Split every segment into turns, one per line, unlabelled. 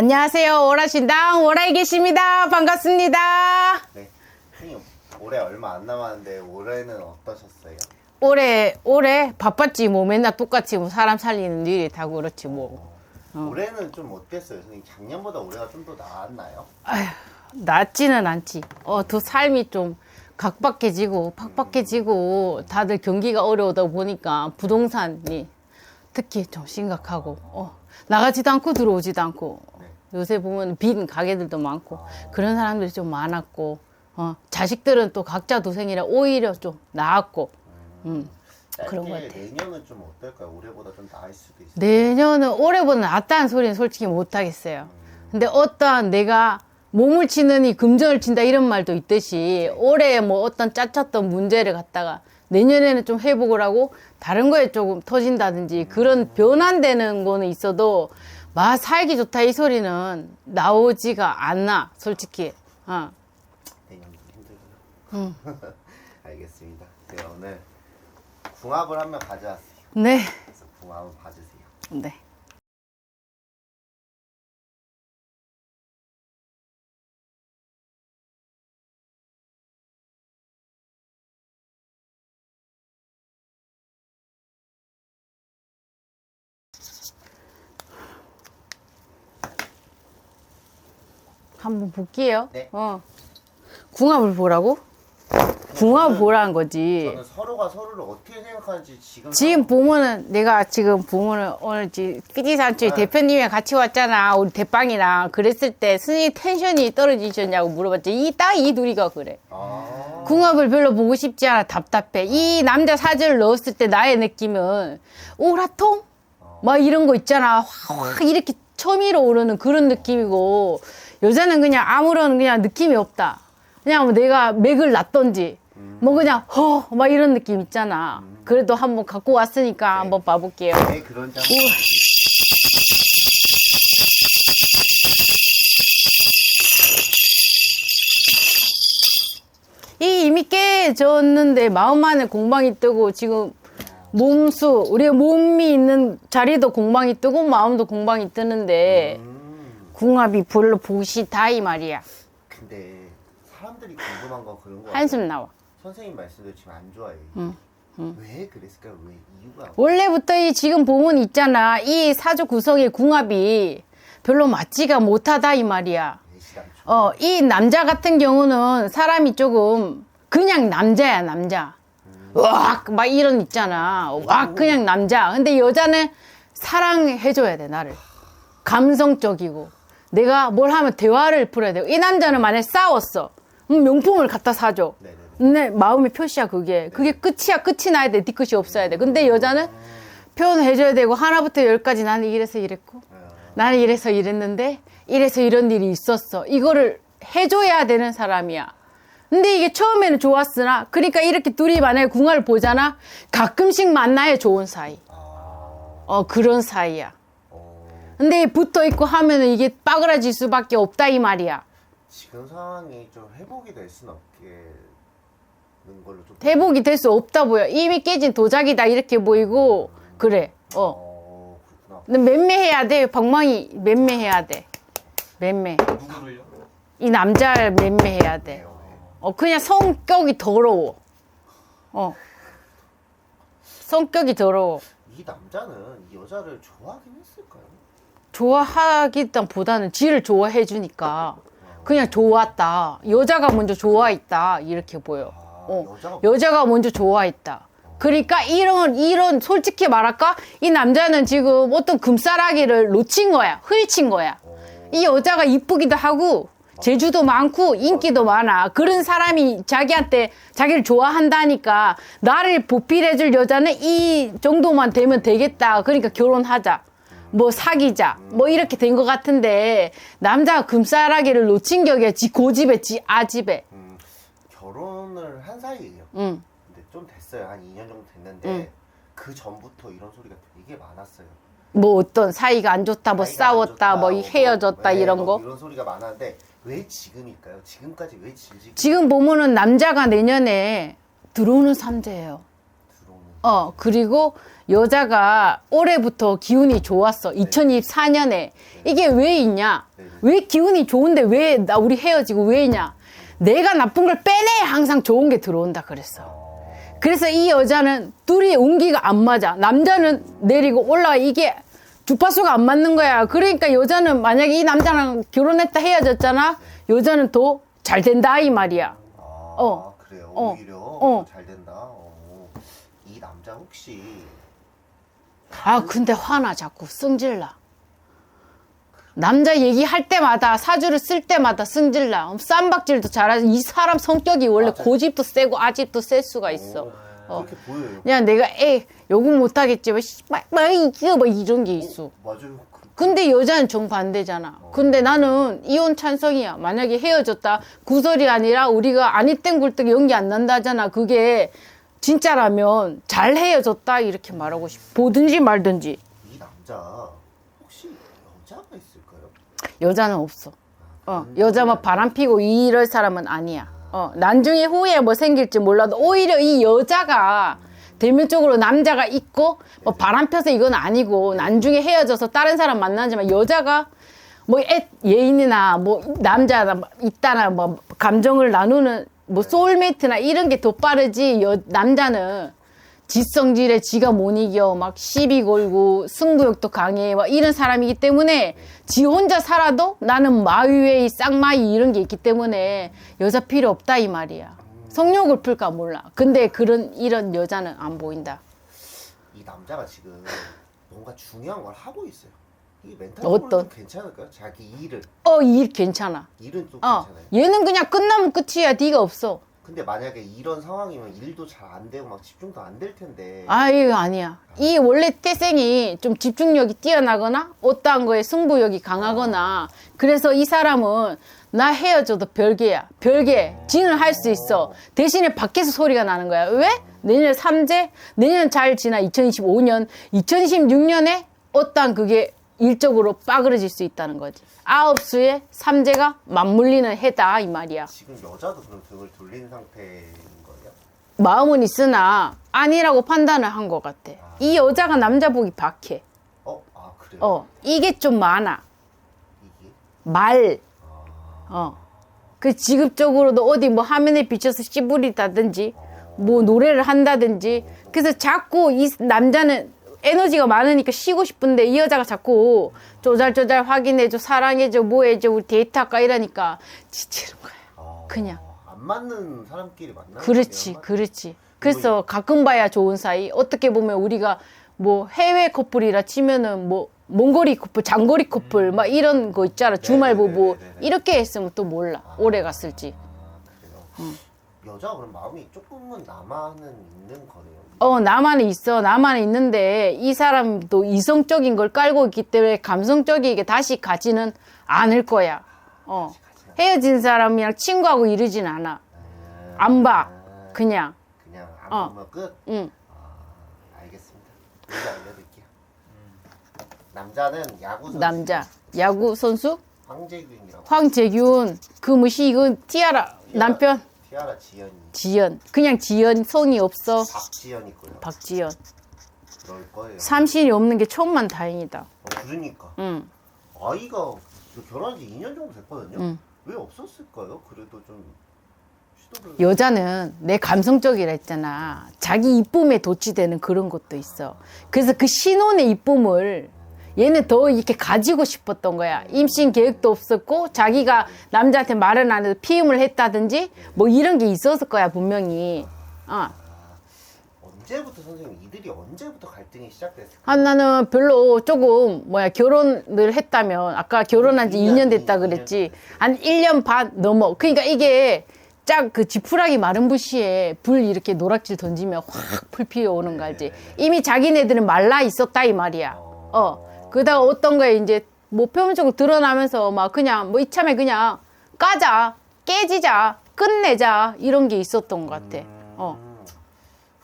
안녕하세요. 오라신당 오라이 계십니다. 반갑습니다.
네. 선생님 올해 얼마 안 남았는데 올해는 어떠셨어요?
올해 올해 바빴지 뭐 맨날 똑같이 뭐 사람 살리는 일이 다 그렇지 뭐.
올해는 좀 어땠어요? 선생님 작년보다 올해가 좀 더 나았나요?
아휴, 낫지는 않지. 어, 더 삶이 좀 각박해지고 팍팍해지고 다들 경기가 어려우다 보니까 부동산이 특히 좀 심각하고 어, 나가지도 않고 들어오지도 않고
네.
요새 보면 빈 가게들도 많고 그런 사람들이 좀 많았고 어, 자식들은 또 각자 도생이라 오히려 좀 나았고 음, 그런 것
짧게
같아.
내년은 좀 어떨까요? 올해보다 좀 나을 수도 있어요.
내년은 올해보다 낫다는 소리는 솔직히 못 하겠어요. 근데 어떠한 내가 몸을 치느니 금전을 친다 이런 말도 있듯이 올해 뭐 어떤 짜쳤던 문제를 갖다가 내년에는 좀 회복을 하고 다른 거에 조금 터진다든지 그런 변환되는 거는 있어도 마 살기 좋다 이 소리는 나오지가 않나 솔직히. 어.
힘들고요. 알겠습니다. 제가 오늘 궁합을 한명 가져왔어요.
네.
그래서 궁합 한번 봐주세요.
네. 한번 볼게요.
네.
어. 궁합을 보라고? 궁합을 보라는 거지.
저는 서로가 서로를 어떻게 생각하는지 지금
지금 보면은 내가 지금 보면은 오늘 지 PD 산출
네.
대표님이랑 같이 왔잖아 우리 대빵이랑 그랬을 때 스님 텐션이 떨어지셨냐고 물어봤지 이 딱이 둘이가 그래
아,
궁합을 별로 보고 싶지 않아 답답해 이 남자 사주를 넣었을 때 나의 느낌은 오라통 막 이런 거 있잖아 확 이렇게 처미로 오르는 그런 느낌이고 여자는 그냥 아무런 그냥 느낌이 없다. 그냥 뭐 내가 맥을 놨던지 뭐 그냥 허 막 이런 느낌 있잖아. 그래도 한번 갖고 왔으니까 한번 봐볼게요.
한번 봐주세요.
이 이미 깨졌는데 마음만에 공방이 뜨고 지금 몸수 우리 몸이 있는 자리도 공방이 뜨고 마음도 공방이 뜨는데
음,
궁합이 별로 보시다 이 말이야
근데 사람들이 궁금한 거 그런 거
한숨 나와
선생님 말씀도 지금 안 좋아해요. 왜 그랬을까요? 왜 이유가?
원래부터 이 지금 보면 있잖아 이 사주 구성의 궁합이 별로 맞지가 못하다 이 말이야
내시.
어, 이 남자 같은 경우는 사람이 조금 그냥 남자야, 남자. 왁, 막 이런 있잖아. 왁, 그냥 남자. 근데 여자는 사랑해줘야 돼, 나를. 감성적이고. 내가 뭘 하면 대화를 풀어야 돼. 이 남자는 만약에 싸웠어. 명품을 갖다 사줘.
네네네.
근데 마음의 표시야, 그게. 그게 끝이야, 끝이 나야 돼. 뒤끝이 없어야 돼. 근데 여자는 표현해줘야 되고, 하나부터 열까지 나는 이래서 이랬고, 나는 이래서 이랬는데 이래서 이런 일이 있었어. 이거를 해줘야 되는 사람이야. 근데 이게 처음에는 좋았으나 그러니까 이렇게 둘이 만약에 궁합을 보잖아. 가끔씩 만나야 좋은 사이.
아,
어 그런 사이야.
어,
근데 붙어 있고 하면은 이게 빠그라질 수밖에 없다 이 말이야.
지금 상황이 좀 회복이 될 수는 없겠는 걸로 좀.
회복이 될 수 없다 보여. 이미 깨진 도자기다 이렇게 보이고 그래. 어.
어, 그렇구나.
근데 맴매해야 돼. 방망이 맴매해야 돼. 맴매.
누구를요?
이 남자를 맴매해야 돼. 어, 그냥 성격이 더러워. 어. 성격이 더러워.
이 남자는 이 여자를 좋아하긴 했을까요?
좋아하기 보다는 지를 좋아해 주니까 그냥 좋았다. 여자가 먼저 좋아했다. 이렇게 보여.
아,
어.
여자가
먼저 좋아했다. 그러니까 이런 이런 솔직히 말할까? 이 남자는 지금 어떤 금싸라기를 놓친 거야. 흘친 거야.
어,
이 여자가 이쁘기도 하고 재주도 많고 인기도 많아. 그런 사람이 자기한테 자기를 좋아한다니까 나를 보필해줄 여자는 이 정도만 되면 되겠다. 그러니까 결혼하자. 뭐 사귀자. 뭐 이렇게 된 것 같은데 남자가 금싸라기를 놓친 격에 지 고집에 지 아집에.
음, 결혼을 한 사이예요.
응.
근데 좀 됐어요. 한 2년 정도 됐는데
응.
그 전부터 이런 소리가 되게 많았어요.
뭐 어떤 사이가 안 좋다, 뭐
사이가 안
싸웠다,
좋다,
뭐
뭐,
헤어졌다
네,
이런
뭐
거.
이런 소리가 많았는데 왜 지금일까요? 지금까지 왜 질질
지금 보면은 남자가 내년에 들어오는 삼재예요.
어,
그리고 여자가 올해부터 기운이 좋았어. 2024년에. 이게 왜 있냐?
네.
왜 기운이 좋은데 왜 나 우리 헤어지고 왜 있냐? 내가 나쁜 걸 빼내 항상 좋은 게 들어온다 그랬어.
어,
그래서 이 여자는 둘이 운기가 안 맞아. 남자는 내리고 올라가 이게 주파수가 안 맞는 거야. 그러니까 여자는 만약에 이 남자랑 결혼했다 헤어졌잖아. 여자는 더 잘 된다 이 말이야.
아,
어.
그래요.
어.
오히려
어.
잘 된다. 어. 이 남자 혹시
아 근데 화나 자꾸 승질나. 남자 얘기할 때마다 사주를 쓸 때마다 승질나. 쌈박질도 잘하지. 이 사람 성격이 원래
맞아요.
고집도 세고 아집도 셀 수가 있어.
어, 그렇게 보여요.
그냥 내가 에 욕은 못하겠지만 씨발 뭐 이거 뭐 이런 게 있어.
맞아요. 그,
근데 여자는 정반대잖아. 근데 나는 이혼 찬성이야. 만약에 헤어졌다. 구설이 아니라 우리가 아니 땡 굴떡 연기 안 난다잖아. 그게 진짜라면 잘 헤어졌다. 이렇게 말하고 싶어. 보든지 말든지.
이 남자 혹시 여자가 있을까요?
여자는 없어. 어, 여자 뭐 바람 피고 이럴 사람은 아니야. 어, 나중에 후에 뭐 생길지 몰라도 오히려 이 여자가 대면적으로 남자가 있고 뭐 바람 펴서 이건 아니고 나중에 헤어져서 다른 사람 만나지만 여자가 뭐 애, 예인이나 뭐 남자나 뭐 있다나 뭐 감정을 나누는 뭐 소울메이트나 이런 게 더 빠르지 여, 남자는. 지성질에 지가 못 이겨. 막 시비 걸고 승부욕도 강해. 막 이런 사람이기 때문에 지 혼자 살아도 나는 마위웨이 쌍마이 이런 게 있기 때문에 여자 필요 없다 이 말이야. 성욕을 풀까 몰라. 근데 그런 이런 여자는 안 보인다.
이 남자가 지금 뭔가 중요한 걸 하고 있어요. 멘탈
어떤?
어떤? 괜찮을까요? 자기 일을.
어 일 괜찮아.
일은
또어
괜찮아요.
얘는 그냥 끝나면 끝이야. 네가 없어.
근데 만약에 이런 상황이면 일도 잘 안 되고 막 집중도 안 될 텐데.
아 이거 아니야. 이 원래 태생이 좀 집중력이 뛰어나거나 어떠한 거에 승부욕이 강하거나 그래서 이 사람은 나 헤어져도 별개야. 별개. 지는 할 수 있어. 대신에 밖에서 소리가 나는 거야. 왜? 내년 삼재? 내년 잘 지나 2025년. 2026년에 어떠한 그게 일적으로 빠그러질 수 있다는 거지 아홉 수에 삼재가 맞물리는 해다 이 말이야
지금 여자도 그럼 등을 돌린 상태인 거예요?
마음은 있으나 아니라고 판단을 한 것 같아. 이 여자가 남자 보기 박해.
어? 아 그래요?
어, 이게 좀 많아.
이게?
말.
아,
어. 그 직업적으로도 어디 뭐 화면에 비춰서 씨부리다든지, 뭐 노래를 한다든지. 그래서 자꾸 이 남자는 에너지가 많으니까 쉬고 싶은데 이 여자가 자꾸 조잘조잘 확인해줘, 사랑해줘, 뭐해줘, 우리 데이트할까 이러니까 지치는 거야.
아,
그냥.
안 맞는 사람끼리 만나는
그렇지. 그렇지. 그래서 가끔 봐야 좋은 사이. 어떻게 보면 우리가 뭐 해외 커플이라 치면은 뭐 몽골이 커플, 장거리 커플 막 이런 거 있잖아. 주말
네네네네네.
이렇게 했으면 또 몰라. 오래 갔을지.
아, 그래요? 여자가 그럼 마음이 조금은 남아는 있는 거네요.
어, 나만은 있어. 나만은 있는데 이 사람도 이성적인 걸 깔고 있기 때문에 감성적이게 다시 가지는 않을 거야. 어. 헤어진 사람이랑 친구하고 이러진 않아. 안 봐.
아,
그냥.
그냥 안
어.
보면 끝.
응.
아, 알겠습니다. 알려드릴게요. 남자는 야구 선수
남자. 야구 선수?
황재균이라고.
황재균. 그 무시 이건 티아라. 남편.
티아라 지연이
지연. 그냥 지연 성이 없어.
박지연이고요.
박지연.
그럴 거예요.
삼신이 없는 게 천만 다행이다.
어, 그러니까
응.
아이가 결혼한 지 2년 정도 됐거든요.
응.
왜 없었을까요? 그래도 좀 시도를
여자는 내 감성적이라 했잖아. 자기 이쁨에 도취되는 그런 것도 있어. 그래서 그 신혼의 이쁨을 얘는 더 이렇게 가지고 싶었던 거야. 임신 계획도 없었고 자기가 남자한테 말은 안 해도 피임을 했다든지 뭐 이런 게 있었을 거야 분명히. 어.
언제부터 선생님 이들이 언제부터 갈등이 시작됐을까요?
아, 나는 별로 조금, 뭐야, 결혼을 했다면, 아까 결혼한 지 2년 됐다 그랬지. 한 1년 반 넘어. 그러니까 이게 짝 그 지푸라기 마른 부시에 불 이렇게 노락질 던지면 확 불 피어오는 거 알지? 이미 자기네들은 말라 있었다, 이 말이야. 어. 그러다가 어떤 거에 이제 뭐 표면적으로 드러나면서 막 그냥 뭐 이참에 그냥 까자, 깨지자, 끝내자, 이런 게 있었던 것 같아. 어.
음.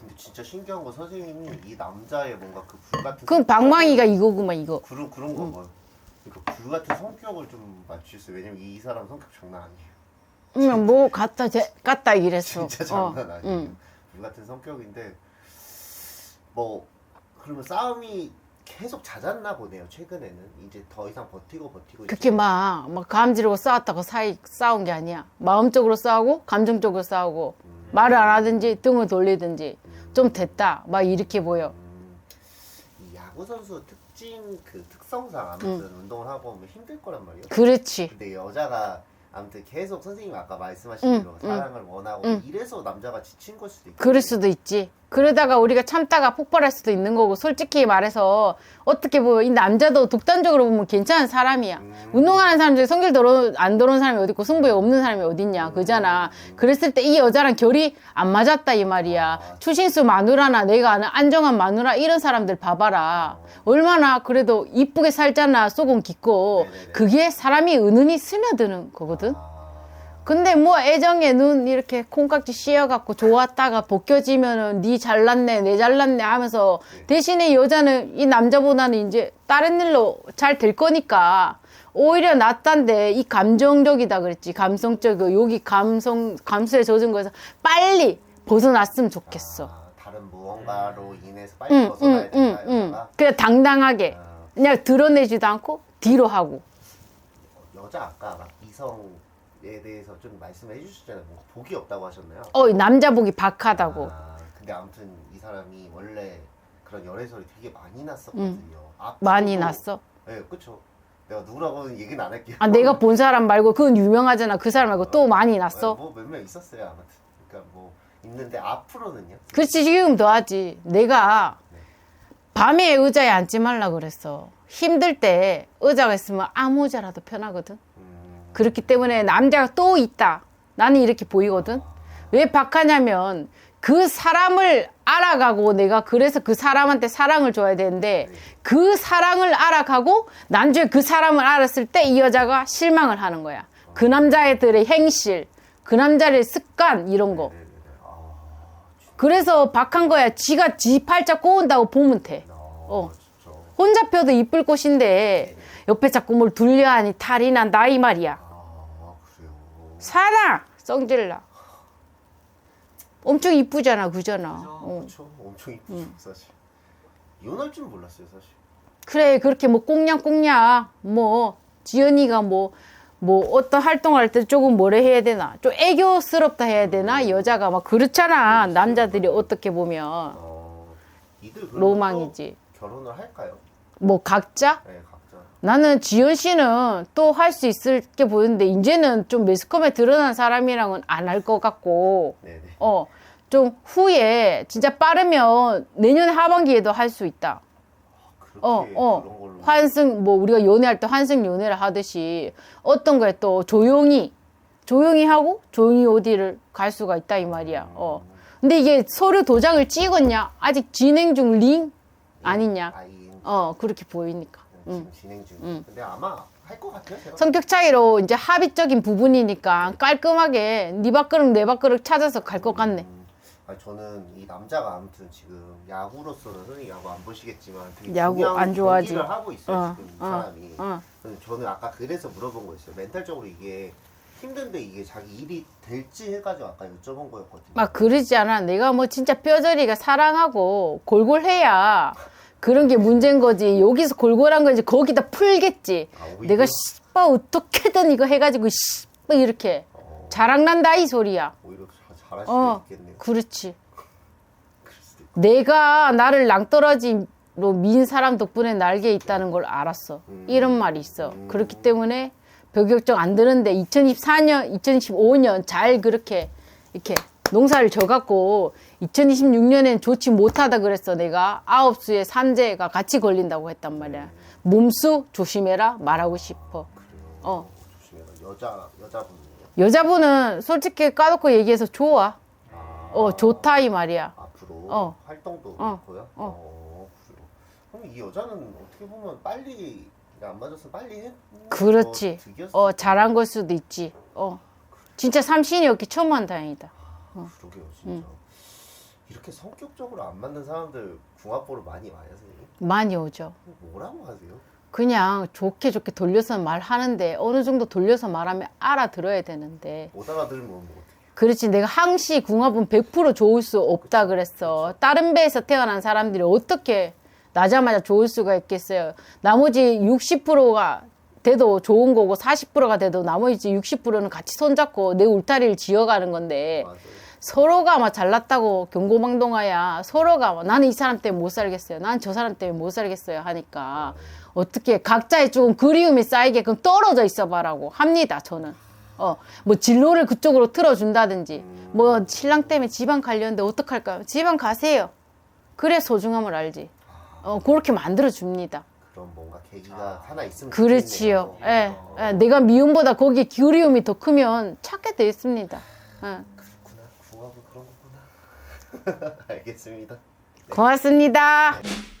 근데 진짜 신기한 건 선생님이 이 남자의 뭔가 그 불같은
그 방망이가 이거구만, 이거.
그런 그런 거 봐요. 그러니까 불 같은 성격을 좀 맞추셨어요. 왜냐면 이 사람 성격 장난 아니에요.
응, 뭐 갖다 제, 갖다 이랬어.
진짜 장난
어,
아니에요.
응.
불 같은 성격인데 뭐 그러면 싸움이 계속 잦았나 보네요. 최근에는 이제 더 이상 버티고 버티고
그렇게 막, 막 감지르고 싸웠다고 사이 싸운 게 아니야. 마음적으로 싸우고, 감정적으로 싸우고, 말을 안 하든지, 등을 돌리든지, 좀 됐다. 막 이렇게 보여.
음, 이 야구 선수 특징 그 특성상 아무튼 운동을 하고 오면 힘들 거란 말이에요.
그렇지.
근데 여자가 아무튼 계속 선생님 아까 말씀하신
응,
대로
응.
사랑을 원하고
응.
이래서 남자가 지친 걸 수도 있고.
그럴 수도 있지. 그러다가 우리가 참다가 폭발할 수도 있는 거고, 솔직히 말해서, 어떻게 보면 이 남자도 독단적으로 보면 괜찮은 사람이야.
음.
운동하는 사람 중에 성질 더러, 안 더러운 사람이 어디 있고, 승부에 없는 사람이 어딨냐. 그잖아. 그랬을 때 이 여자랑 결이 안 맞았다, 이 말이야.
아.
추신수 마누라나 내가 아는 안정환 마누라 이런 사람들 봐봐라. 얼마나 그래도 이쁘게 살잖아, 속은 깊고.
네네네.
그게 사람이 은은히 스며드는 거거든.
아,
근데 뭐 애정에 눈 이렇게 콩깍지 씌어갖고 좋았다가 벗겨지면은 니 잘났네 내 잘났네 하면서 대신에 이 여자는 이 남자보다는 이제 다른 일로 잘 될 거니까 오히려 낫단데 이 감정적이다 그랬지 감성적이고 여기 감성 감수에 젖은 거에서 빨리 벗어났으면 좋겠어.
아, 다른 무언가로 인해서 빨리
응,
벗어나야
응, 응,
된다.
응.
여자가.
그냥 당당하게
아,
그냥 드러내지도 않고 뒤로 하고.
여자 아까 막 이성에 대해서 좀 말씀해 주셨잖아요. 뭔가 복이 없다고 하셨나요?
어 남자 보기 박하다고.
아, 근데 아무튼 이 사람이 원래 그런 열애설이 되게 많이 났었거든요. 앞으로도-
많이 났어.
네, 그쵸. 내가 누구라고는 얘기는 안 할게요.
아 내가 본 사람 말고 그건 유명하잖아. 그 사람 말고 또 많이 났어.
뭐몇 명 있었어요 아무튼. 그러니까 뭐 있는데 앞으로는요.
그렇지 지금 더 하지. 내가 밤에 의자에 앉지 말라 그랬어. 힘들 때 의자가 있으면 아무 의자라도 편하거든.
음,
그렇기 때문에 남자가 또 있다. 나는 이렇게 보이거든. 왜 박하냐면 그 사람을 알아가고 내가 그래서 그 사람한테 사랑을 줘야 되는데 그 사랑을 알아가고 나중에 그 사람을 알았을 때 이 여자가 실망을 하는 거야. 그 남자애들의 행실, 그 남자의 습관 이런 거. 그래서 박한 거야. 지가 지 팔자 꼬은다고 보면 돼.
어.
혼자 펴도 이쁠 곳인데 옆에 자꾸 뭘 둘려 하니 탈이 난다 이 말이야.
아, 그래요.
사나 성질나. 엄청 이쁘잖아, 그잖아. 어.
그렇죠. 엄청 이쁘죠 사실. 이혼할 줄 몰랐어요 사실.
그래 그렇게 뭐 꽁냥꽁냥 뭐 지연이가 뭐 뭐 어떤 활동할 때 조금 뭐래 해야 되나 좀 애교스럽다 해야 되나 여자가 막 그렇잖아 남자들이 어떻게 보면
어,
로망이지
또 결혼을 할까요?
뭐 각자
네 각자.
나는 지연 씨는 또 할 수 있을 게 보이는데 이제는 좀 매스컴에 드러난 사람이랑은 안 할 것 같고
네네.
어 좀 후에 진짜 빠르면 내년 하반기에도 할 수 있다.
그렇게
어, 어. 환승, 뭐, 우리가 연애할 때 환승 연애를 하듯이 어떤 거에 또 조용히, 조용히 하고 조용히 어디를 갈 수가 있다, 이 말이야. 어. 근데 이게 서류 도장을 찍었냐? 아직 진행 중 링? 아니냐?
아이인
어, 그렇게 보이니까.
지금 진행 중. 근데 아마 할 것 같아요. 제가.
성격 차이로 이제 합의적인 부분이니까 깔끔하게 네 밥그릇 내 밥그릇 찾아서 갈 것 같네.
음, 아니, 저는 이 남자가 아무튼 지금 야구로서는 선생님 야구 안 보시겠지만 되게
야구
중요한
안 좋아하지.
경기를 하고 있어요
어,
지금 이
어,
사람이.
어.
그래서 저는 아까 그래서 물어본 거였어요. 멘탈적으로 이게 힘든데 이게 자기 일이 될지 해가지고 아까 여쭤본 거였거든요.
막 그러지 않아. 내가 뭐 진짜 뼈저리가 사랑하고 골골해야 그런 게 문제인 거지. 여기서 골골한 건지 거기다 풀겠지.
아?
내가 씨빠 어떻게든 이거 해가지고 씨빠 이렇게
어,
자랑난다 이 소리야.
오히려 자- 잘할 수도
어,
있겠네요.
그렇지. 내가 나를 낭떠러지로 민 사람 덕분에 날개 있다는 걸 알았어. 이런 말이 있어. 그렇기 때문에 벽격정 안 되는데 2024년, 2015년 잘 그렇게 이렇게 농사를 져갖고 2026년엔 좋지 못하다 그랬어. 내가 아홉 수에 삼재가 같이 걸린다고 했단 말이야. 몸수 조심해라 말하고 싶어. 어.
여자 여자분이요.
여자분은 솔직히 까놓고 얘기해서 좋아.
아,
어, 좋다 이 말이야.
앞으로
어.
활동도
어.
그렇고요. 어. 그래요. 그럼 이 여자는 어떻게 보면 빨리 안 맞았으면 빨리 해.
그렇지. 어, 잘한 걸 수도 있지. 어. 진짜 삼신이었기 천만 다행이다.
그러게요, 진짜. 이렇게 성격적으로 안 맞는 사람들 궁합보를 많이 와요, 선생님.
많이 오죠.
뭐라고 하세요?
그냥 좋게 좋게 돌려서 말하는데 어느 정도 돌려서 말하면 알아들어야 되는데
못 알아들으면 뭐?
그렇지 내가 항시 궁합은 100% 좋을 수 없다 그랬어 다른 배에서 태어난 사람들이 어떻게 나자마자 좋을 수가 있겠어요 나머지 60%가 돼도 좋은 거고 40%가 돼도 나머지 60%는 같이 손잡고 내 울타리를 지어가는 건데
맞아요.
서로가 막 잘났다고 경고망동하야. 서로가 막 나는 이 사람 때문에 못 살겠어요. 나는 저 사람 때문에 못 살겠어요 하니까 어떻게 각자의 조금 그리움이 쌓이게끔 떨어져 있어 봐라고 합니다 저는. 어 뭐 진로를 그쪽으로 틀어준다든지 뭐 신랑 때문에 지방 가려는데 어떡할까요? 지방 가세요. 그래 소중함을 알지. 어 그렇게 만들어 줍니다.
그런 뭔가 계기가 하나 있으면 그렇지요.
예,
어,
예, 내가 미움보다 거기에 그리움이 더 크면 찾게 돼 있습니다. 예.
그렇구나. 궁합은 그런 거구나. 알겠습니다.
고맙습니다.